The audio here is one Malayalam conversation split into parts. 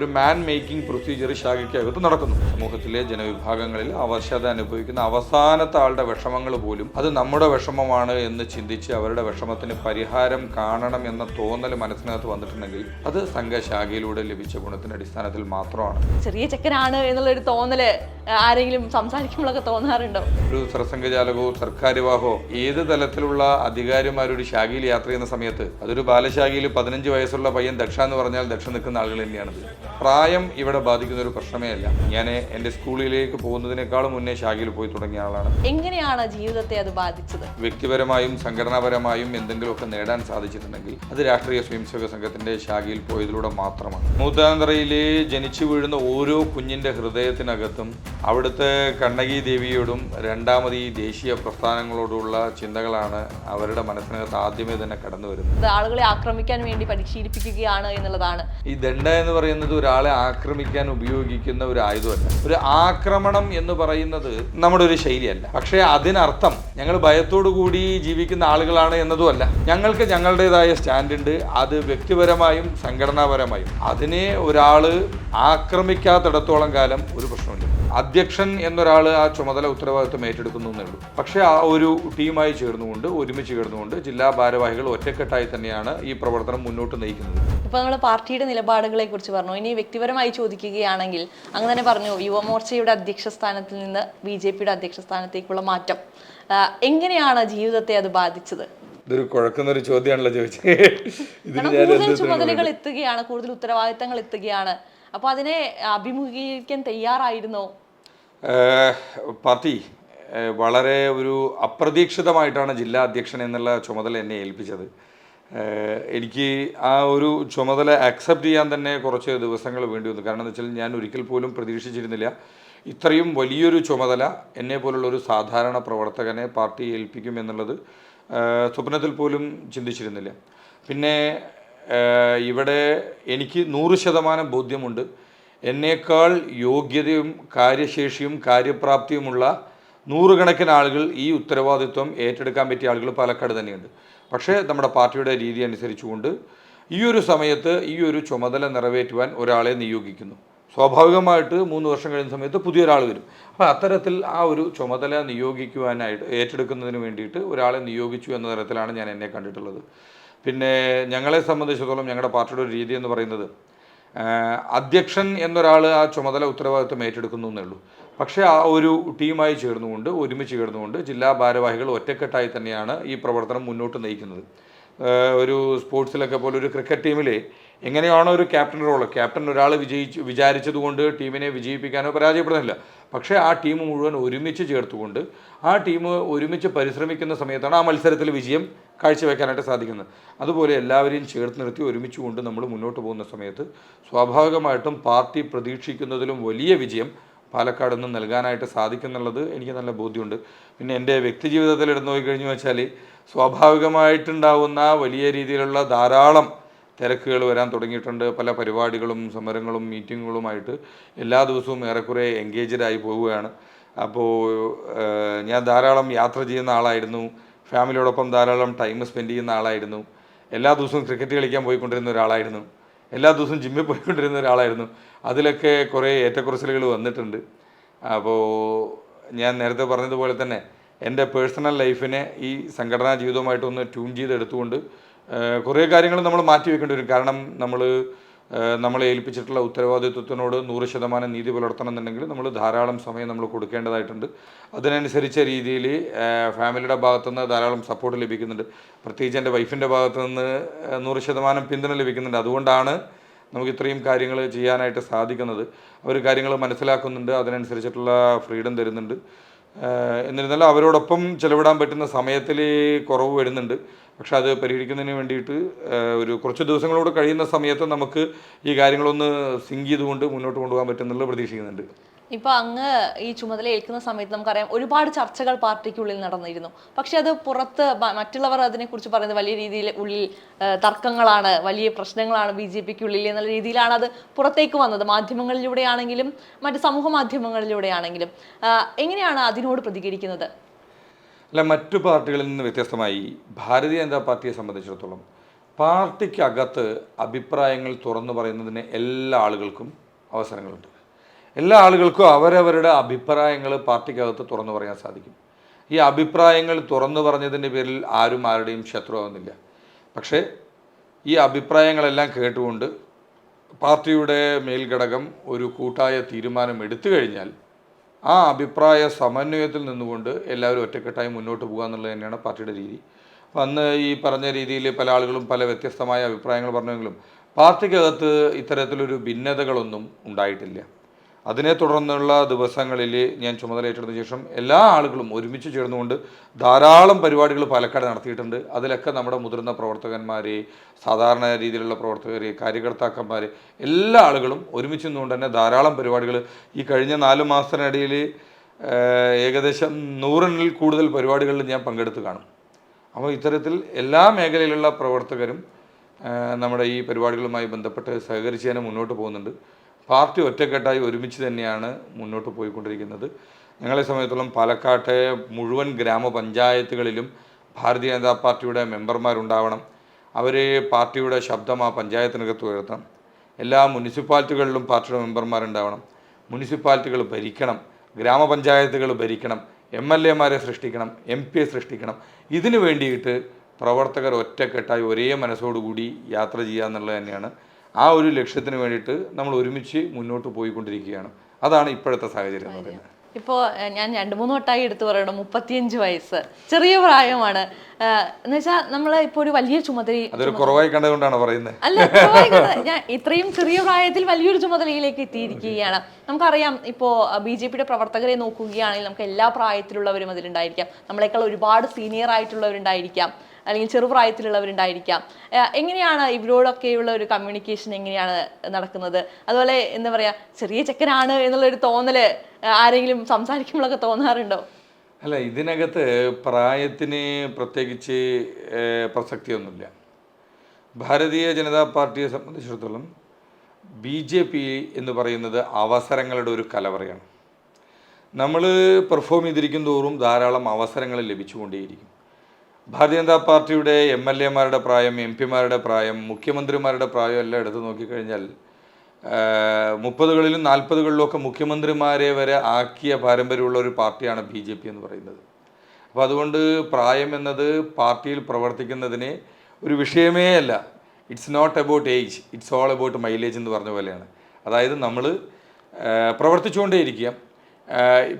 ഒരു മാൻ മേക്കിംഗ് പ്രൊസീജിയർ ശാഖയ്ക്കകത്ത് നടക്കുന്നു. സമൂഹത്തിലെ ജനവിഭാഗങ്ങളിൽ അവശത അനുഭവിക്കുന്ന അവസാനത്തെ ആളുടെ വിഷമങ്ങൾ പോലും അത് നമ്മുടെ വിഷമമാണ് എന്ന് ചിന്തിച്ച് അവരുടെ വിഷമത്തിന് പരിഹാരം കാണണം എന്ന തോന്നൽ മനസ്സിനകത്ത് വന്നിട്ടുണ്ടെങ്കിൽ അത് സംഘശാഖയിലൂടെ ലഭിച്ച ഗുണത്തിന്റെ അടിസ്ഥാനത്തിൽ മാത്രമാണ്. ചെറിയ ചെക്കനാണ് എന്നുള്ളൊരു തോന്നൽ ആരെങ്കിലും സംസാരിക്കുമ്പോഴൊക്കെ തോന്നാറുണ്ടോ? ഒരു സർസംഘചാലകോ സർക്കാർ വിവാഹോ ഏത് തലത്തിലുള്ള അധികാരിമാർ ഒരു ശാഖയിൽ യാത്ര ചെയ്യുന്ന സമയത്ത് അതൊരു ബാലശാഖയിൽ പതിനഞ്ച് വയസ്സുള്ള പയ്യൻ ദക്ഷ എന്ന് പറഞ്ഞാൽ ദക്ഷ നിൽക്കുന്ന ആളുകൾ തന്നെയാണത്. പ്രായം ഇവിടെ ബാധിക്കുന്ന ഒരു പ്രശ്നമേ അല്ല. ഞാൻ എന്റെ സ്കൂളിലേക്ക് പോകുന്നതിനേക്കാളും മുന്നേ ശാഖയിൽ പോയി തുടങ്ങിയ ആളാണ്. എങ്ങനെയാണ് ജീവിതത്തെ അത് ബാധിച്ചത്? വ്യക്തിപരമായും സംഘടനാപരമായും എന്തെങ്കിലുമൊക്കെ നേടാൻ സാധിച്ചിട്ടുണ്ടെങ്കിൽ അത് രാഷ്ട്രീയ സ്വയംസേവക സംഘത്തിന്റെ ശാഖയിൽ പോയതിലൂടെ മാത്രമാണ്. മൂത്താന്തറയിലെ ജനിച്ചു വീഴുന്ന ഓരോ കുഞ്ഞിന്റെ ഹൃദയത്തിനകത്തും അവിടുത്തെ കണ്ണകി ദേവിയോടും രണ്ടാമത് ഈ ദേശീയ പ്രസ്ഥാനങ്ങളോടുള്ള ചിന്തകളാണ് അവരുടെ മനസ്സിനകത്ത് ആദ്യമേ തന്നെ കടന്നു വരുന്നത് ആളുകളെ ആക്രമിക്കാൻ വേണ്ടി പരിശീലിപ്പിക്കുകയാണ് എന്നുള്ളതാണ്. ഈ ദണ്ഡ എന്ന് പറയുന്നത് ഒരാളെ ആക്രമിക്കാൻ ഉപയോഗിക്കുന്ന ഒരു ആയുധമല്ല. ഒരു ആക്രമണം എന്ന് പറയുന്നത് നമ്മുടെ ഒരു ശൈലിയല്ല. പക്ഷേ അതിനർത്ഥം ഞങ്ങൾ ഭയത്തോടു കൂടി ജീവിക്കുന്ന ആളുകളാണ് എന്നതുമല്ല. ഞങ്ങൾക്ക് ഞങ്ങളുടേതായ സ്റ്റാൻഡുണ്ട്. അത് വ്യക്തിപരമായും സംഘടനാപരമായും. അതിനെ ഒരാൾ ആക്രമിക്കാത്തിടത്തോളം കാലം ഒരു പ്രശ്നമില്ല അധ്യക്ഷൻ എന്നൊരാൾ ആ ചുമതല ഉത്തരവാദിത്വം ഏറ്റെടുക്കുന്നു എന്നേ ഉള്ളൂ. പക്ഷേ ആ ഒരു ടീമായി ചേർന്നുകൊണ്ട് ഒരുമിച്ച് ചേർന്നുകൊണ്ട് ജില്ലാ ഭാരവാഹികൾ ഒറ്റക്കെട്ടായി തന്നെയാണ് ഈ പ്രവർത്തനം മുന്നോട്ട് നയിക്കുന്നത്. ഇപ്പൊ നമ്മൾ പാർട്ടിയുടെ നിലപാടുകളെ കുറിച്ച് പറഞ്ഞു. ഇനി വ്യക്തിപരമായി ചോദിക്കുകയാണെങ്കിൽ അങ്ങനെ തന്നെ പറഞ്ഞു യുവമോർച്ചയുടെ അധ്യക്ഷ സ്ഥാനത്തിൽ നിന്ന് ബി ജെ പിയുടെ അധ്യക്ഷ സ്ഥാനത്തേക്കുള്ള മാറ്റം എങ്ങനെയാണ് ജീവിതത്തെ അത് ബാധിച്ചത്? ഇതൊരു കുഴക്കുന്ന ഒരു ചോദ്യമാണല്ലോ ചോദിച്ചത് ഇതിന് ഞാൻ ചുമതലകൾ എത്തുകയാണ് കൂടുതൽ ഉത്തരവാദിത്തങ്ങൾ എത്തുകയാണ്. അപ്പൊ അതിനെ അഭിമുഖീകരിക്കാൻ തയ്യാറായിരുന്നോ? പാർട്ടി വളരെ ഒരു അപ്രതീക്ഷിതമായിട്ടാണ് ജില്ലാ അധ്യക്ഷൻ എന്നുള്ള ചുമതല എന്നെ ഏൽപ്പിച്ചത്. എനിക്ക് ആ ഒരു ചുമതല അക്സെപ്റ്റ് ചെയ്യാൻ തന്നെ കുറച്ച് ദിവസങ്ങൾ വേണ്ടി വന്നു. കാരണം എന്ന് വെച്ചാൽ ഞാൻ ഒരിക്കൽ പോലും പ്രതീക്ഷിച്ചിരുന്നില്ല. ഇത്രയും വലിയൊരു ചുമതല എന്നെ പോലുള്ള ഒരു സാധാരണ പ്രവർത്തകനെ പാർട്ടി ഏൽപ്പിക്കും എന്നുള്ളത് സ്വപ്നത്തിൽ പോലും ചിന്തിച്ചിരുന്നില്ല. പിന്നെ ഇവിടെ എനിക്ക് നൂറ് ശതമാനം ബോധ്യമുണ്ട്. എന്നേക്കാൾ യോഗ്യതയും കാര്യശേഷിയും കാര്യപ്രാപ്തിയുമുള്ള നൂറുകണക്കിന് ആളുകൾ ഈ ഉത്തരവാദിത്വം ഏറ്റെടുക്കാൻ പറ്റിയ ആളുകൾ പാലക്കാട് തന്നെയുണ്ട്. പക്ഷേ നമ്മുടെ പാർട്ടിയുടെ രീതി അനുസരിച്ചുകൊണ്ട് ഈ ഒരു സമയത്ത് ഈ ഒരു ചുമതല നിറവേറ്റുവാൻ ഒരാളെ നിയോഗിക്കുന്നു. സ്വാഭാവികമായിട്ട് മൂന്ന് വർഷം കഴിയുന്ന സമയത്ത് പുതിയൊരാൾ വരും. അപ്പോൾ അത്തരത്തിൽ ആ ഒരു ചുമതല നിയോഗിക്കുവാനായിട്ട് ഏറ്റെടുക്കുന്നതിന് വേണ്ടിയിട്ട് ഒരാളെ നിയോഗിച്ചു എന്ന തരത്തിലാണ് ഞാൻ എന്നെ കണ്ടിട്ടുള്ളത്. പിന്നെ ഞങ്ങളെ സംബന്ധിച്ചിടത്തോളം ഞങ്ങളുടെ പാർട്ടിയുടെ ഒരു രീതി എന്ന് പറയുന്നത് അധ്യക്ഷൻ എന്നൊരാൾ ആ ചുമതല ഉത്തരവാദിത്വം ഏറ്റെടുക്കുന്നു എന്നേ ഉള്ളൂ പക്ഷേ ആ ഒരു ടീമായി ചേർന്നുകൊണ്ട് ഒരുമിച്ച് ചേർന്നുകൊണ്ട് ജില്ലാ ഭാരവാഹികൾ ഒറ്റക്കെട്ടായി തന്നെയാണ് ഈ പ്രവർത്തനം മുന്നോട്ട് നയിക്കുന്നത്. ഒരു സ്പോർട്സിലൊക്കെ പോലെ ഒരു ക്രിക്കറ്റ് ടീമിലെ എങ്ങനെയാണോ ഒരു ക്യാപ്റ്റൻ റോൾ ക്യാപ്റ്റൻ ഒരാൾ വിജയിച്ച് വിചാരിച്ചതുകൊണ്ട് ടീമിനെ വിജയിപ്പിക്കാനോ പരാജയപ്പെടുന്നില്ല. പക്ഷേ ആ ടീം മുഴുവൻ ഒരുമിച്ച് ചേർത്തുകൊണ്ട് ആ ടീം ഒരുമിച്ച് പരിശ്രമിക്കുന്ന സമയത്താണ് ആ മത്സരത്തിൽ വിജയം കാഴ്ചവെക്കാനായിട്ട് സാധിക്കുന്നത്. അതുപോലെ എല്ലാവരെയും ചേർത്ത് നിർത്തി ഒരുമിച്ച് കൊണ്ട് നമ്മൾ മുന്നോട്ട് പോകുന്ന സമയത്ത് സ്വാഭാവികമായിട്ടും പാർട്ടി പ്രതീക്ഷിക്കുന്നതിലും വലിയ വിജയം പാലക്കാട് നിന്ന് നൽകാനായിട്ട് സാധിക്കുന്നുള്ളത് എനിക്ക് നല്ല ബോധ്യമുണ്ട്. പിന്നെ എന്റെ വ്യക്തി ജീവിതത്തിൽ എടുത്തു നോക്കിക്കഴിഞ്ഞു വെച്ചാൽ സ്വാഭാവികമായിട്ടുണ്ടാവുന്ന വലിയ രീതിയിലുള്ള ധാരാളം തിരക്കുകൾ വരാൻ തുടങ്ങിയിട്ടുണ്ട്. പല പരിപാടികളും സമരങ്ങളും മീറ്റിങ്ങുകളുമായിട്ട് എല്ലാ ദിവസവും ഏറെക്കുറെ എൻഗേജഡായി പോവുകയാണ്. അപ്പോൾ ഞാൻ ധാരാളം യാത്ര ചെയ്യുന്ന ആളായിരുന്നു. ഫാമിലിയോടൊപ്പം ധാരാളം ടൈം സ്പെൻഡ് ചെയ്യുന്ന ആളായിരുന്നു. എല്ലാ ദിവസവും ക്രിക്കറ്റ് കളിക്കാൻ പോയിക്കൊണ്ടിരുന്ന ഒരാളായിരുന്നു. എല്ലാ ദിവസവും ജിമ്മിൽ പോയിക്കൊണ്ടിരുന്ന ഒരാളായിരുന്നു. അതിലൊക്കെ കുറേ ഏറ്റക്കുറച്ചിലുകൾ വന്നിട്ടുണ്ട്. അപ്പോൾ ഞാൻ നേരത്തെ പറഞ്ഞതുപോലെ തന്നെ എന്റെ പേഴ്സണൽ ലൈഫിനെ ഈ സംഘടനാ ജീവിതവുമായിട്ടൊന്ന് ട്യൂൺ ചെയ്തെടുത്തുകൊണ്ട് കുറേ കാര്യങ്ങൾ നമ്മൾ മാറ്റി വെക്കേണ്ടി വരും. കാരണം നമ്മൾ നമ്മളെ ഏൽപ്പിച്ചിട്ടുള്ള ഉത്തരവാദിത്വത്തിനോട് നൂറ് ശതമാനം നീതി പുലർത്തണം എന്നുണ്ടെങ്കിൽ നമ്മൾ ധാരാളം സമയം നമ്മൾ കൊടുക്കേണ്ടതായിട്ടുണ്ട്. അതിനനുസരിച്ച രീതിയിൽ ഫാമിലിയുടെ ഭാഗത്തുനിന്ന് ധാരാളം സപ്പോർട്ട് ലഭിക്കുന്നുണ്ട്. പ്രത്യേകിച്ച് എന്റെ വൈഫിന്റെ ഭാഗത്തു നിന്ന് നൂറ് ശതമാനം പിന്തുണ ലഭിക്കുന്നുണ്ട്. അതുകൊണ്ടാണ് നമുക്ക് ഇത്രയും കാര്യങ്ങൾ ചെയ്യാനായിട്ട് സാധിക്കുന്നത്. അവർ കാര്യങ്ങൾ മനസ്സിലാക്കുന്നുണ്ട്. അതിനനുസരിച്ചിട്ടുള്ള ഫ്രീഡം തരുന്നുണ്ട്. എന്നിരുന്നാലും അവരോടൊപ്പം ചെലവിടാൻ പറ്റുന്ന സമയത്തിൽ കുറവ് വരുന്നുണ്ട്. പക്ഷെ അത് പരിഹരിക്കുന്നതിന് വേണ്ടിയിട്ട് ഒരു കുറച്ച് ദിവസങ്ങളോട് കഴിയുന്ന സമയത്ത് നമുക്ക് ഈ കാര്യങ്ങളൊന്ന് സിങ്ക് ചെയ്തുകൊണ്ട് മുന്നോട്ട് കൊണ്ടുപോകാൻ പറ്റുമെന്നുള്ളത് പ്രതീക്ഷിക്കുന്നുണ്ട്. ഇപ്പൊ അങ്ങ് ഈ ചുമതല ഏൽക്കുന്ന സമയത്ത് നമുക്കറിയാം ഒരുപാട് ചർച്ചകൾ പാർട്ടിക്കുള്ളിൽ നടന്നിരുന്നു. പക്ഷെ അത് പുറത്ത് മറ്റുള്ളവർ അതിനെക്കുറിച്ച് പറയുന്നത് വലിയ രീതിയിൽ ഉള്ളിൽ തർക്കങ്ങളാണ് വലിയ പ്രശ്നങ്ങളാണ് ബി ജെ പിക്ക് ഉള്ളിൽ എന്നുള്ള രീതിയിലാണ് അത് പുറത്തേക്ക് വന്നത്. മാധ്യമങ്ങളിലൂടെയാണെങ്കിലും മറ്റ് സമൂഹ മാധ്യമങ്ങളിലൂടെയാണെങ്കിലും. എങ്ങനെയാണ് അതിനോട് പ്രതികരിക്കുന്നത്? അല്ല മറ്റു പാർട്ടികളിൽ നിന്ന് വ്യത്യസ്തമായി ഭാരതീയ ജനതാ പാർട്ടിയെ സംബന്ധിച്ചിടത്തോളം പാർട്ടിക്കകത്ത് അഭിപ്രായങ്ങൾ തുറന്നു പറയുന്നതിന് എല്ലാ ആളുകൾക്കും അവസരങ്ങളുണ്ട്. എല്ലാ ആളുകൾക്കും അവരവരുടെ അഭിപ്രായങ്ങൾ പാർട്ടിക്കകത്ത് തുറന്നു പറയാൻ സാധിക്കും. ഈ അഭിപ്രായങ്ങൾ തുറന്നു പറഞ്ഞതിന്റെ പേരിൽ ആരും ആരുടെയും ശത്രുവാകുന്നില്ല. പക്ഷേ ഈ അഭിപ്രായങ്ങളെല്ലാം കേട്ടുകൊണ്ട് പാർട്ടിയുടെ മേൽഘടകം ഒരു കൂട്ടായ തീരുമാനം എടുത്തു കഴിഞ്ഞാൽ ആ അഭിപ്രായ സമന്വയത്തിൽ നിന്നുകൊണ്ട് എല്ലാവരും ഒറ്റക്കെട്ടായി മുന്നോട്ട് പോകുക എന്നുള്ളത് തന്നെയാണ് പാർട്ടിയുടെ രീതി. അപ്പം അന്ന് ഈ പറഞ്ഞ രീതിയിൽ പല ആളുകളും പല വ്യത്യസ്തമായ അഭിപ്രായങ്ങൾ പറഞ്ഞെങ്കിലും പാർട്ടിക്കകത്ത് ഇത്തരത്തിലൊരു ഭിന്നതകളൊന്നും ഉണ്ടായിട്ടില്ല. അതിനെ തുടർന്നുള്ള ദിവസങ്ങളിൽ ഞാൻ ചുമതലയേറ്റെടുത്ത ശേഷം എല്ലാ ആളുകളും ഒരുമിച്ച് ചേർന്നുകൊണ്ട് ധാരാളം പരിപാടികൾ പാലക്കാട് നടത്തിയിട്ടുണ്ട്. അതിലൊക്കെ നമ്മുടെ മുതിർന്ന പ്രവർത്തകന്മാരെ സാധാരണ രീതിയിലുള്ള പ്രവർത്തകരെ കാര്യകർത്താക്കന്മാരെ എല്ലാ ആളുകളും ഒരുമിച്ച് നിന്നുകൊണ്ട് തന്നെ ധാരാളം പരിപാടികൾ ഈ കഴിഞ്ഞ നാല് മാസത്തിനിടയിൽ ഏകദേശം നൂറിനിൽ കൂടുതൽ പരിപാടികളിൽ ഞാൻ പങ്കെടുത്ത് കാണും. അപ്പോൾ ഇത്തരത്തിൽ എല്ലാ മേഖലയിലുള്ള പ്രവർത്തകരും നമ്മുടെ ഈ പരിപാടികളുമായി ബന്ധപ്പെട്ട് സഹകരിച്ച് തന്നെ മുന്നോട്ട് പോകുന്നുണ്ട്. പാർട്ടി ഒറ്റക്കെട്ടായി ഒരുമിച്ച് തന്നെയാണ് മുന്നോട്ട് പോയിക്കൊണ്ടിരിക്കുന്നത്. ഞങ്ങളെ സംബന്ധിച്ചിടത്തോളം പാലക്കാട്ടെ മുഴുവൻ ഗ്രാമപഞ്ചായത്തുകളിലും ഭാരതീയ ജനതാ പാർട്ടിയുടെ മെമ്പർമാരുണ്ടാവണം. അവരെ പാർട്ടിയുടെ ശബ്ദം ആ പഞ്ചായത്തിനകത്ത് ഉയർത്തണം. എല്ലാ മുനിസിപ്പാലിറ്റികളിലും പാർട്ടിയുടെ മെമ്പർമാരുണ്ടാവണം. മുനിസിപ്പാലിറ്റികൾ ഭരിക്കണം. ഗ്രാമപഞ്ചായത്തുകൾ ഭരിക്കണം. എം എൽ എമാരെ സൃഷ്ടിക്കണം. എം പിയെ സൃഷ്ടിക്കണം. ഇതിനു വേണ്ടിയിട്ട് പ്രവർത്തകർ ഒറ്റക്കെട്ടായി ഒരേ മനസ്സോടുകൂടി യാത്ര ചെയ്യുക എന്നുള്ളത് തന്നെയാണ് ആ ഒരു ലക്ഷ്യത്തിന് വേണ്ടിയിട്ട് നമ്മൾ ഒരുമിച്ച് മുന്നോട്ട് പോയിക്കൊണ്ടിരിക്കുകയാണ്. അതാണ് ഇപ്പോഴത്തെ സാഹചര്യം എന്ന് പറയുന്നത്. ഇപ്പോൾ ഞാൻ രണ്ട് മൂന്ന് വട്ടമായി എടുത്തു പറയണം. മുപ്പത്തിയഞ്ച് വയസ്സ്. ചെറിയ പ്രായമാണ്. എന്ന് വെച്ചാൽ നമ്മൾ ഇപ്പോൾ ഒരു വലിയ ചുമതല അതൊരു കുറവായി കണ്ടതുകൊണ്ടാണ് പറയുന്നത് അല്ല ഞാൻ ഇത്രയും ചെറിയ പ്രായത്തിൽ വലിയൊരു ചുമതലയിലേക്ക് എത്തിയിരിക്കുകയാണ്. നമുക്കറിയാം ഇപ്പോൾ ബി ജെ പിയുടെ പ്രവർത്തകരെ നോക്കുകയാണെങ്കിൽ നമുക്ക് എല്ലാ പ്രായത്തിലുള്ളവരും അതിലുണ്ടായിരിക്കാം. നമ്മളെക്കാൾ ഒരുപാട് സീനിയർ ആയിട്ടുള്ളവരുണ്ടായിരിക്കാം. അല്ലെങ്കിൽ ചെറുപ്രായത്തിലുള്ളവരുണ്ടായിരിക്കാം. എങ്ങനെയാണ് ഇവരോടൊക്കെയുള്ള ഒരു കമ്മ്യൂണിക്കേഷൻ എങ്ങനെയാണ് നടക്കുന്നത്? അതുപോലെ എന്താ പറയുക ചെറിയ ചെക്കനാണ് എന്നുള്ളൊരു തോന്നൽ ഏഹ് ആരെങ്കിലും സംസാരിക്കുമ്പോഴൊക്കെ തോന്നാറുണ്ടോ? അല്ല ഇതിനകത്ത് പ്രായത്തിന് പ്രത്യേകിച്ച് പ്രസക്തിയൊന്നുമില്ല. ഭാരതീയ ജനതാ പാർട്ടിയെ സംബന്ധിച്ചിടത്തോളം ബി ജെ പി എന്ന് പറയുന്നത് അവസരങ്ങളുടെ ഒരു കലവറയാണ്. നമ്മൾ പെർഫോം ചെയ്തിരിക്കും തോറും ധാരാളം അവസരങ്ങൾ ലഭിച്ചുകൊണ്ടേയിരിക്കും. ഭാരതീയ ജനതാ പാർട്ടിയുടെ എം എൽ എമാരുടെ പ്രായം എം പിമാരുടെ പ്രായം മുഖ്യമന്ത്രിമാരുടെ പ്രായം എല്ലാം എടുത്തു നോക്കിക്കഴിഞ്ഞാൽ മുപ്പതുകളിലും നാൽപ്പതുകളിലും ഒക്കെ മുഖ്യമന്ത്രിമാരെ വരെ ആക്കിയ പാരമ്പര്യമുള്ള ഒരു പാർട്ടിയാണ് ബി ജെ പി എന്ന് പറയുന്നത്. അപ്പോൾ അതുകൊണ്ട് പ്രായം എന്നത് പാർട്ടിയിൽ പ്രവർത്തിക്കുന്നതിന് ഒരു വിഷയമേ അല്ല. It's not about age it's all about mileage എന്ന് പറഞ്ഞ പോലെയാണ്. അതായത് നമ്മൾ പ്രവർത്തിച്ചുകൊണ്ടേയിരിക്കുക.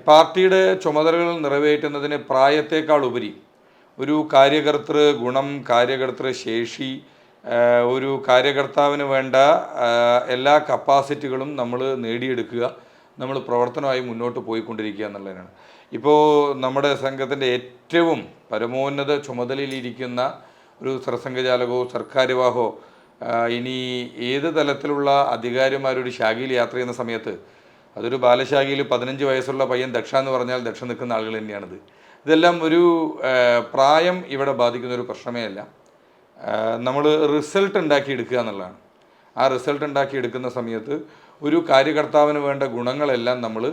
പാർട്ടിയുടെ ചുമതലകൾ നിറവേറ്റുന്നതിന് പ്രായത്തേക്കാൾ ഉപരി ഒരു കാര്യകർത്തൃ ഗുണം കാര്യകർത്തൃ ശേഷി ഒരു കാര്യകർത്താവിന് വേണ്ട എല്ലാ കപ്പാസിറ്റികളും നമ്മൾ നേടിയെടുക്കുക നമ്മൾ പ്രവർത്തനമായി മുന്നോട്ട് പോയിക്കൊണ്ടിരിക്കുക എന്നുള്ളതിനാണ്. ഇപ്പോൾ നമ്മുടെ സംഘത്തിന്റെ ഏറ്റവും പരമോന്നത ചുമതലയിലിരിക്കുന്ന ഒരു സർസംഘചാലകോ സർക്കാരുവാഹോ ഇനി ഏത് തലത്തിലുള്ള അധികാരിമാരൊരു ശാഖയിൽ യാത്ര ചെയ്യുന്ന സമയത്ത് അതൊരു ബാലശാഖയിൽ പതിനഞ്ച് വയസ്സുള്ള പയ്യൻ ദക്ഷ എന്ന് പറഞ്ഞാൽ ദക്ഷ നിൽക്കുന്ന ആളുകൾ തന്നെയാണിത്. ഇതെല്ലാം ഒരു പ്രായം ഇവിടെ ബാധിക്കുന്ന ഒരു പ്രശ്നമേ അല്ല. നമ്മൾ റിസൾട്ട് ഉണ്ടാക്കി എടുക്കുക എന്നുള്ളതാണ്. ആ റിസൾട്ട് ഉണ്ടാക്കി എടുക്കുന്ന സമയത്ത് ഒരു കാര്യകർത്താവിന് വേണ്ട ഗുണങ്ങളെല്ലാം നമ്മൾ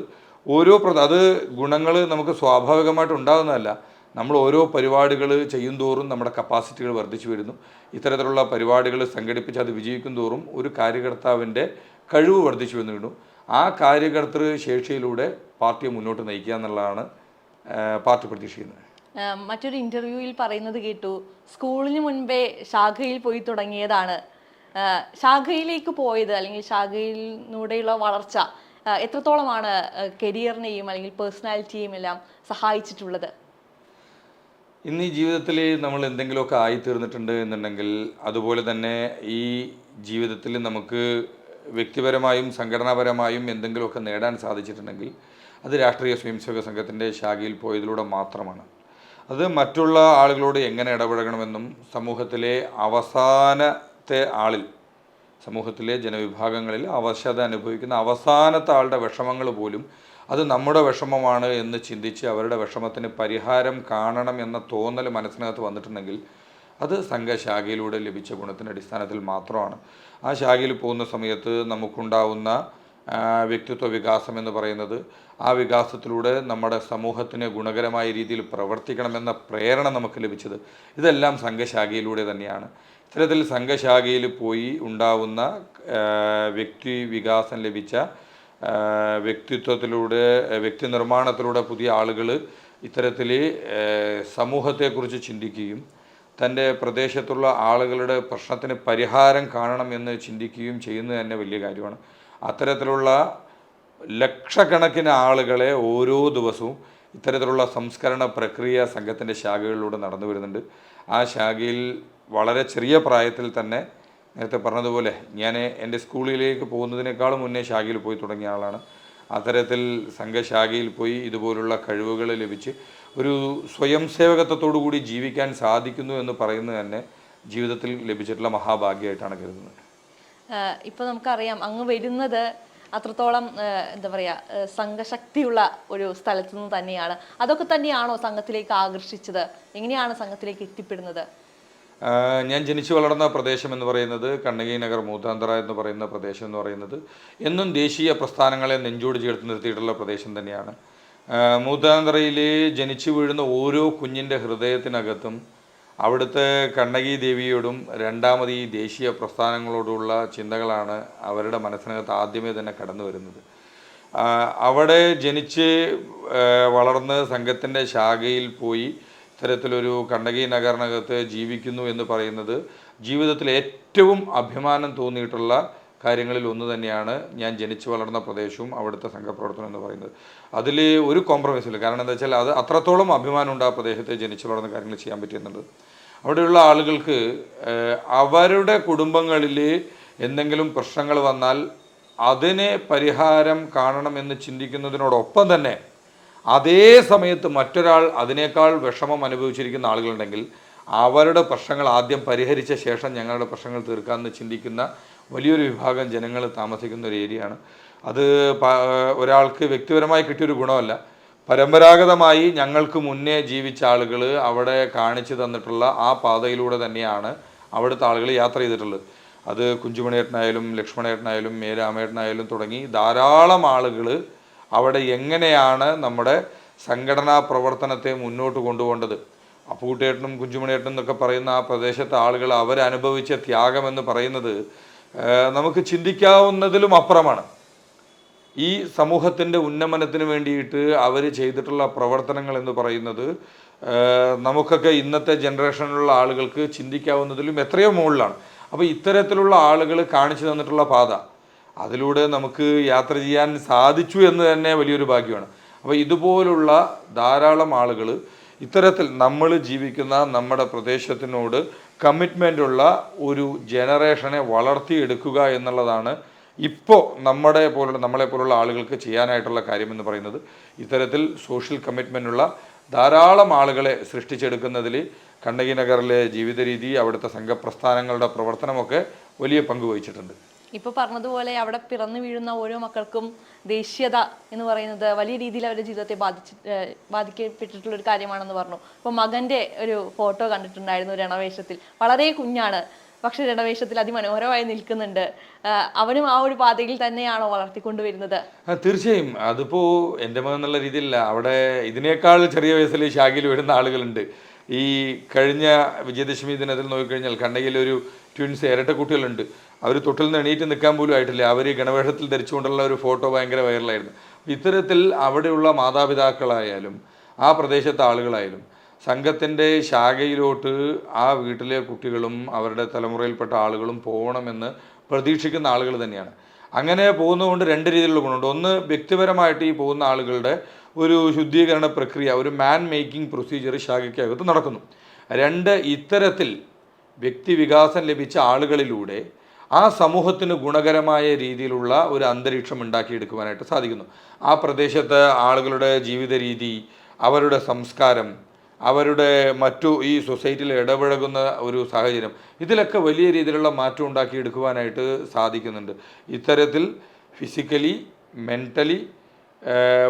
ഓരോ പ്ര അത് ഗുണങ്ങൾ നമുക്ക് സ്വാഭാവികമായിട്ട് ഉണ്ടാകുന്നതല്ല. നമ്മൾ ഓരോ പരിപാടികൾ ചെയ്യും തോറും നമ്മുടെ കപ്പാസിറ്റികൾ വർദ്ധിച്ചു വരുന്നു. ഇത്തരത്തിലുള്ള പരിപാടികൾ സംഘടിപ്പിച്ച് അത് വിജയിക്കും തോറും ഒരു കാര്യകർത്താവിന്റെ കഴിവ് വർദ്ധിച്ചു വന്നിരുന്നു ആ കാര്യകർത്തൃ ശേഷിയിലൂടെ പാർട്ടിയെ മുന്നോട്ട് നയിക്കുക എന്നുള്ളതാണ് പാർട്ടി പ്രതീക്ഷിക്കുന്നത്. മറ്റൊരു ഇന്റർവ്യൂവിൽ പറയുന്നത് കേട്ടു സ്കൂളിന് മുൻപേ ശാഖയിൽ പോയി തുടങ്ങിയതാണ്. ശാഖയിലേക്ക് പോയത് അല്ലെങ്കിൽ ശാഖയിലൂടെയുള്ള വളർച്ച എത്രത്തോളമാണ് കരിയറിനെയും അല്ലെങ്കിൽ പേഴ്സണാലിറ്റിയും എല്ലാം സഹായിച്ചിട്ടുള്ളത്? ഇന്ന് ഈ ജീവിതത്തിൽ നമ്മൾ എന്തെങ്കിലുമൊക്കെ ആയിത്തീർന്നിട്ടുണ്ട് എന്നുണ്ടെങ്കിൽ അതുപോലെ തന്നെ ഈ ജീവിതത്തിൽ നമുക്ക് വ്യക്തിപരമായും സംഘടനാപരമായും എന്തെങ്കിലുമൊക്കെ നേടാൻ സാധിച്ചിട്ടുണ്ടെങ്കിൽ അത് രാഷ്ട്രീയ സ്വയംസേവക സംഘത്തിന്റെ ശാഖയിൽ പോയതിലൂടെ മാത്രമാണ്. അത് മറ്റുള്ള ആളുകളോട് എങ്ങനെ ഇടപഴകണമെന്നും സമൂഹത്തിലെ അവസാനത്തെ ആളിൽ സമൂഹത്തിലെ ജനവിഭാഗങ്ങളിൽ അവശത അനുഭവിക്കുന്ന അവസാനത്തെ ആളുടെ വിഷമങ്ങൾ പോലും അത് നമ്മുടെ വിഷമമാണ് എന്ന് ചിന്തിച്ച് അവരുടെ വിഷമത്തിന് പരിഹാരം കാണണം എന്ന തോന്നൽ മനസ്സിനകത്ത് വന്നിട്ടുണ്ടെങ്കിൽ അത് സംഘശാഖയിലൂടെ ലഭിച്ച ഗുണത്തിന്റെ അടിസ്ഥാനത്തിൽ മാത്രമാണ്. ആ ശാഖയിൽ പോകുന്ന സമയത്ത് നമുക്കുണ്ടാവുന്ന വ്യക്തിത്വ വികാസം എന്ന് പറയുന്നത് ആ വികാസത്തിലൂടെ നമ്മുടെ സമൂഹത്തിന് ഗുണകരമായ രീതിയിൽ പ്രവർത്തിക്കണമെന്ന പ്രേരണ നമുക്ക് ലഭിച്ചത്. ഇതെല്ലാം സംഘശാഖയിലൂടെ തന്നെയാണ്. ഇത്തരത്തിൽ സംഘശാഖയിൽ പോയി ഉണ്ടാവുന്ന വ്യക്തി വികാസം ലഭിച്ച വ്യക്തിത്വത്തിലൂടെ വ്യക്തി നിർമ്മാണത്തിലൂടെ പുതിയ ആളുകൾ ഇത്തരത്തിൽ സമൂഹത്തെക്കുറിച്ച് ചിന്തിക്കുകയും തന്റെ പ്രദേശത്തുള്ള ആളുകളുടെ പ്രശ്നത്തിന് പരിഹാരം കാണണം എന്ന് ചിന്തിക്കുകയും ചെയ്യുന്നത് തന്നെ വലിയ കാര്യമാണ്. അത്തരത്തിലുള്ള ലക്ഷക്കണക്കിന് ആളുകളെ ഓരോ ദിവസവും ഇത്തരത്തിലുള്ള സംസ്കരണ പ്രക്രിയ സംഘത്തിന്റെ ശാഖകളിലൂടെ നടന്നു വരുന്നുണ്ട്. ആ ശാഖയിൽ വളരെ ചെറിയ പ്രായത്തിൽ തന്നെ നേരത്തെ പറഞ്ഞതുപോലെ ഞാൻ എന്റെ സ്കൂളിലേക്ക് പോകുന്നതിനേക്കാളും മുന്നേ ശാഖയിൽ പോയി തുടങ്ങിയ ആളാണ്. അത്തരത്തിൽ സംഘശാഖയിൽ പോയി ഇതുപോലുള്ള കഴിവുകൾ ലഭിച്ച് ഒരു സ്വയം സേവകത്വത്തോടു കൂടി ജീവിക്കാൻ സാധിക്കുന്നു എന്ന് പറയുന്നത് തന്നെ ജീവിതത്തിൽ ലഭിച്ചിട്ടുള്ള മഹാഭാഗ്യമായിട്ടാണ് കരുതുന്നത്. ഇപ്പോൾ ഇപ്പൊ നമുക്കറിയാം അങ്ങ് വരുന്നത് അത്രത്തോളം എന്താ പറയുക സംഘശക്തിയുള്ള ഒരു സ്ഥലത്തു നിന്ന് തന്നെയാണ്. അതൊക്കെ തന്നെയാണോ സംഘത്തിലേക്ക് ആകർഷിച്ചത്? എങ്ങനെയാണ് സംഘത്തിലേക്ക് എത്തിപ്പെടുന്നത്? ഞാൻ ജനിച്ചു വളർന്ന പ്രദേശം എന്ന് പറയുന്നത് കണ്ണകി നഗർ മൂതാന്തറ എന്ന് പറയുന്ന പ്രദേശം എന്ന് പറയുന്നത് എന്നും ദേശീയ പ്രസ്ഥാനങ്ങളെ നെഞ്ചോട് ചേർത്ത് നിർത്തിയിട്ടുള്ള പ്രദേശം തന്നെയാണ്. മൂത്താന്തറയിൽ ജനിച്ചു വീഴുന്ന ഓരോ കുഞ്ഞിന്റെ ഹൃദയത്തിനകത്തും അവിടുത്തെ കണ്ണകി ദേവിയോടും രണ്ടാമത് ഈ ദേശീയ പ്രസ്ഥാനങ്ങളോടുള്ള ചിന്തകളാണ് അവരുടെ മനസ്സിനകത്ത് ആദ്യമേ തന്നെ കടന്നു വരുന്നത്. അവിടെ ജനിച്ച് വളർന്ന് സംഘത്തിന്റെ ശാഖയിൽ പോയി ഇത്തരത്തിലൊരു കണ്ണകി നഗറിനകത്ത് ജീവിക്കുന്നു എന്ന് പറയുന്നത് ജീവിതത്തിൽ ഏറ്റവും അഭിമാനം തോന്നിയിട്ടുള്ള കാര്യങ്ങളിൽ ഒന്ന് തന്നെയാണ് ഞാൻ ജനിച്ചു വളർന്ന പ്രദേശവും അവിടുത്തെ സംഘപ്രവർത്തനം എന്ന് പറയുന്നത്. അതിൽ ഒരു കോംപ്രമൈസ് ഇല്ല. കാരണം എന്താ വെച്ചാൽ അത് അത്രത്തോളം അഭിമാനമുണ്ട് ആ പ്രദേശത്തെ ജനിച്ചു വളർന്ന കാര്യങ്ങൾ ചെയ്യാൻ പറ്റുന്നുണ്ട് അവിടെയുള്ള ആളുകൾക്ക് അവരുടെ കുടുംബങ്ങളിൽ എന്തെങ്കിലും പ്രശ്നങ്ങൾ വന്നാൽ അതിനെ പരിഹാരം കാണണമെന്ന് ചിന്തിക്കുന്നതിനോടൊപ്പം തന്നെ അതേ സമയത്ത് മറ്റൊരാൾ അതിനേക്കാൾ വിഷമം അനുഭവിച്ചിരിക്കുന്ന ആളുകളുണ്ടെങ്കിൽ അവരുടെ പ്രശ്നങ്ങൾ ആദ്യം പരിഹരിച്ച ശേഷം ഞങ്ങളുടെ പ്രശ്നങ്ങൾ തീർക്കാമെന്ന് ചിന്തിക്കുന്ന വലിയൊരു വിഭാഗം ജനങ്ങൾ താമസിക്കുന്ന ഒരു ഏരിയയാണ് അത് ഒരാൾക്ക് വ്യക്തിപരമായി കിട്ടിയൊരു ഗുണമല്ല. പരമ്പരാഗതമായി ഞങ്ങൾക്ക് മുന്നേ ജീവിച്ച ആളുകൾ അവിടെ കാണിച്ചു തന്നിട്ടുള്ള ആ പാതയിലൂടെ തന്നെയാണ് അവിടുത്തെ ആളുകൾ യാത്ര ചെയ്തിട്ടുള്ളത്. അത് കുഞ്ചുമണിയേട്ടനായാലും ലക്ഷ്മണേട്ടനായാലും മേരാമേട്ടനായാലും തുടങ്ങി ധാരാളം ആളുകൾ അവിടെ എങ്ങനെയാണ് നമ്മുടെ സംഘടനാ പ്രവർത്തനത്തെ മുന്നോട്ട് കൊണ്ടുപോകേണ്ടത്. അപ്പൂട്ടേട്ടനും കുഞ്ചുമണിയേട്ടനും എന്നൊക്കെ പറയുന്ന ആ പ്രദേശത്തെ ആളുകൾ അവരനുഭവിച്ച ത്യാഗമെന്ന് പറയുന്നത് നമുക്ക് ചിന്തിക്കാവുന്നതിലും അപ്പുറമാണ്. ഈ സമൂഹത്തിന്റെ ഉന്നമനത്തിന് വേണ്ടിയിട്ട് അവർ ചെയ്തിട്ടുള്ള പ്രവർത്തനങ്ങൾ എന്ന് പറയുന്നത് നമുക്കൊക്കെ ഇന്നത്തെ ജനറേഷനിലുള്ള ആളുകൾക്ക് ചിന്തിക്കാവുന്നതിലും എത്രയോ മുകളിലാണ്. അപ്പോൾ ഇത്തരത്തിലുള്ള ആളുകൾ കാണിച്ചു തന്നിട്ടുള്ള പാത അതിലൂടെ നമുക്ക് യാത്ര ചെയ്യാൻ സാധിച്ചു എന്ന് തന്നെ വലിയൊരു ഭാഗ്യമാണ്. അപ്പോൾ ഇതുപോലുള്ള ധാരാളം ആളുകൾ ഇത്തരത്തിൽ നമ്മൾ ജീവിക്കുന്ന നമ്മുടെ പ്രദേശത്തിനോട് കമ്മിറ്റ്മെന്റ് ഉള്ള ഒരു ജനറേഷനെ വളർത്തിയെടുക്കുക എന്നുള്ളതാണ് ഇപ്പോൾ നമ്മുടെ പോലുള്ള നമ്മളെ പോലുള്ള ആളുകൾക്ക് ചെയ്യാനായിട്ടുള്ള കാര്യമെന്ന് പറയുന്നത്. ഇത്തരത്തിൽ സോഷ്യൽ കമ്മിറ്റ്മെന്റ് ഉള്ള ധാരാളം ആളുകളെ സൃഷ്ടിച്ചെടുക്കുന്നതിൽ കണ്ണകി നഗറിലെ ജീവിത രീതി അവിടുത്തെ സംഘപ്രസ്ഥാനങ്ങളുടെ പ്രവർത്തനമൊക്കെ വലിയ പങ്ക് വഹിച്ചിട്ടുണ്ട്. ഇപ്പൊ പറഞ്ഞതുപോലെ അവിടെ പിറന്നു വീഴുന്ന ഓരോ മക്കൾക്കും ദേശീയത എന്ന് പറയുന്നത് വലിയ രീതിയിൽ അവരുടെ ജീവിതത്തെ ബാധിച്ച് ബാധിക്കപ്പെട്ടിട്ടുള്ള ഒരു കാര്യമാണെന്ന് പറഞ്ഞു. ഇപ്പൊ മകന്റെ ഒരു ഫോട്ടോ കണ്ടിട്ടുണ്ടായിരുന്നു രണവേഷത്തിൽ. വളരെ കുഞ്ഞാണ്. പക്ഷെ രണവേഷത്തിൽ അതിമനോഹരമായി നിൽക്കുന്നുണ്ട്. അവനും ആ ഒരു പാതയിൽ തന്നെയാണോ വളർത്തിക്കൊണ്ടുവരുന്നത്? തീർച്ചയായും. അതിപ്പോ എന്റെ മകൻ എന്നുള്ള രീതിയിലല്ല. അവിടെ ഇതിനേക്കാൾ ചെറിയ വയസ്സിൽ ഷാഗിൽ വരുന്ന ആളുകളുണ്ട്. ഈ കഴിഞ്ഞ വിജയദശമി ദിനത്തിൽ നോക്കിക്കഴിഞ്ഞാൽ കണ്ണയിൽ ഒരു ട്വിൻസ് ഇരട്ട കുട്ടികളുണ്ട് അവർ തൊട്ടിൽ നിന്ന് എണീറ്റ് നിൽക്കാൻ പോലും ആയിട്ടില്ല. അവർ ഗണവേഷത്തിൽ ധരിച്ചുകൊണ്ടുള്ള ഒരു ഫോട്ടോ ഭയങ്കര വൈറലായിരുന്നു. ഇത്തരത്തിൽ അവിടെയുള്ള മാതാപിതാക്കളായാലും ആ പ്രദേശത്തെ ആളുകളായാലും സംഘത്തിന്റെ ശാഖയിലോട്ട് ആ വീട്ടിലെ കുട്ടികളും അവരുടെ തലമുറയിൽപ്പെട്ട ആളുകളും പോകണമെന്ന് പ്രതീക്ഷിക്കുന്ന ആളുകൾ തന്നെയാണ്. അങ്ങനെ പോകുന്നതുകൊണ്ട് രണ്ട് രീതിയിലുള്ള ഗുണമുണ്ട്. ഒന്ന് വ്യക്തിപരമായിട്ട് ഈ പോകുന്ന ആളുകളുടെ ഒരു ശുദ്ധീകരണ പ്രക്രിയ ഒരു മാൻ മേക്കിംഗ് പ്രൊസീജിയർ ശാഖയ്ക്കകത്ത് നടക്കുന്നു. രണ്ട് ഇത്തരത്തിൽ വ്യക്തിവികാസം ലഭിച്ച ആളുകളിലൂടെ ആ സമൂഹത്തിന് ഗുണകരമായ രീതിയിലുള്ള ഒരു അന്തരീക്ഷം ഉണ്ടാക്കിയെടുക്കുവാനായിട്ട് സാധിക്കുന്നു. ആ പ്രദേശത്ത് ആളുകളുടെ ജീവിത രീതി അവരുടെ സംസ്കാരം അവരുടെ മറ്റു ഈ സൊസൈറ്റിയിൽ ഇടപഴകുന്ന ഒരു സാഹചര്യം ഇതിലൊക്കെ വലിയ രീതിയിലുള്ള മാറ്റം ഉണ്ടാക്കിയെടുക്കുവാനായിട്ട് സാധിക്കുന്നുണ്ട്. ഇത്തരത്തിൽ ഫിസിക്കലി മെന്റലി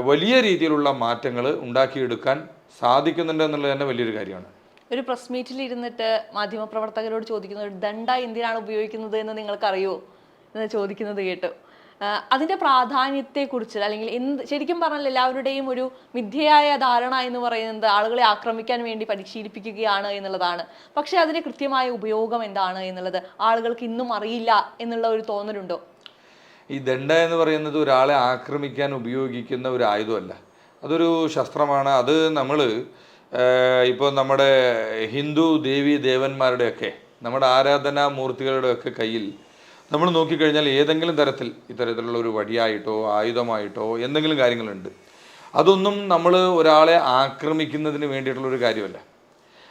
വലിയ രീതിയിലുള്ള മാറ്റങ്ങൾ ഉണ്ടാക്കിയെടുക്കാൻ സാധിക്കുന്നുണ്ട് എന്നുള്ളത് തന്നെ വലിയൊരു കാര്യമാണ്. ഒരു പ്രസ് മീറ്റിൽ ഇരുന്നിട്ട് മാധ്യമപ്രവർത്തകരോട് ചോദിക്കുന്നത് ദണ്ഡ എന്തിനാണ് ഉപയോഗിക്കുന്നത് എന്ന് നിങ്ങൾക്കറിയോ? എന്ന് ചോദിക്കുന്നത് കേട്ടു. അതിന്റെ പ്രാധാന്യത്തെക്കുറിച്ച് അല്ലെങ്കിൽ എന്ത് ശരിക്കും പറഞ്ഞാൽ എല്ലാവരുടെയും ഒരു മിഥ്യയായ ധാരണ എന്ന് പറയുന്നത് ആളുകളെ ആക്രമിക്കാൻ വേണ്ടി പരിശീലിപ്പിക്കുകയാണ് എന്നുള്ളതാണ്. പക്ഷേ അതിന്റെ കൃത്യമായ ഉപയോഗം എന്താണ് എന്നുള്ളത് ആളുകൾക്ക് ഇന്നും അറിയില്ല എന്നുള്ള ഒരു തോന്നലുണ്ടോ? ഈ ദണ്ഡ എന്ന് പറയുന്നത് ഒരാളെ ആക്രമിക്കാൻ ഉപയോഗിക്കുന്ന ഒരു ആയുധമല്ല. അതൊരു ശസ്ത്രമാണ്. അത് നമ്മൾ ഇപ്പോൾ നമ്മുടെ ഹിന്ദു ദേവി ദേവന്മാരുടെയൊക്കെ നമ്മുടെ ആരാധനാ മൂർത്തികളുടെയൊക്കെ കയ്യിൽ നമ്മൾ നോക്കിക്കഴിഞ്ഞാൽ ഏതെങ്കിലും തരത്തിൽ ഇത്തരത്തിലുള്ള ഒരു വടിയായിട്ടോ ആയുധമായിട്ടോ എന്തെങ്കിലും കാര്യങ്ങളുണ്ട്. അതൊന്നും നമ്മൾ ഒരാളെ ആക്രമിക്കുന്നതിന് വേണ്ടിയിട്ടുള്ളൊരു കാര്യമല്ല.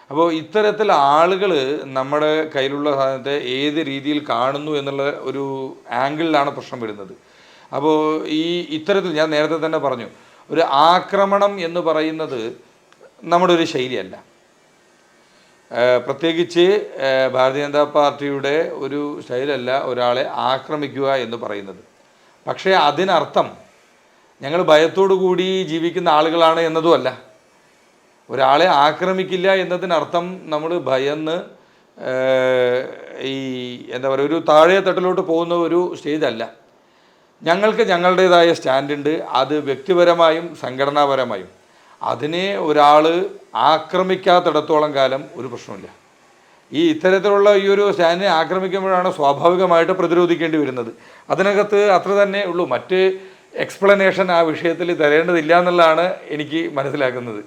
അപ്പോൾ ഇത്തരത്തിൽ ആളുകൾ നമ്മുടെ കയ്യിലുള്ള സാധനത്തെ ഏത് രീതിയിൽ കാണുന്നു എന്നുള്ള ഒരു ആംഗിളിലാണ് പ്രശ്നം വരുന്നത്. അപ്പോൾ ഈ ഇത്തരത്തിൽ ഞാൻ നേരത്തെ തന്നെ പറഞ്ഞു ഒരു ആക്രമണം എന്ന് പറയുന്നത് നമ്മുടെ ഒരു ശൈലിയല്ല. പ്രത്യേകിച്ച് ഭാരതീയ ജനതാ പാർട്ടിയുടെ ഒരു സ്റ്റൈലല്ല ഒരാളെ ആക്രമിക്കുക എന്ന് പറയുന്നത്. പക്ഷേ അതിനർത്ഥം ഞങ്ങൾ ഭയത്തോടു കൂടി ജീവിക്കുന്ന ആളുകളാണ് എന്നതുമല്ല ഒരാളെ ആക്രമിക്കില്ല എന്നതിനർത്ഥം നമ്മൾ ഭയന്ന് ഈ എന്താ പറയുക ഒരു താഴെ തട്ടിലോട്ട് പോകുന്ന ഒരു സ്റ്റേജല്ല. ഞങ്ങൾക്ക് ഞങ്ങളുടേതായ സ്റ്റാൻഡുണ്ട്. അത് വ്യക്തിപരമായും സംഘടനാപരമായും. അതിനെ ഒരാൾ ആക്രമിക്കാത്തിടത്തോളം കാലം ഒരു പ്രശ്നമില്ല ഈ ഇത്തരത്തിലുള്ള ഈ ഒരു സ്റ്റാൻഡിനെ ആക്രമിക്കുമ്പോഴാണ് സ്വാഭാവികമായിട്ട് പ്രതിരോധിക്കേണ്ടി വരുന്നത്. അതിനകത്ത് അത്ര തന്നെ ഉള്ളൂ. മറ്റ് എക്സ്പ്ലനേഷൻ ആ വിഷയത്തിൽ തരേണ്ടതില്ല എന്നുള്ളതാണ് എനിക്ക് മനസ്സിലാക്കുന്നത്.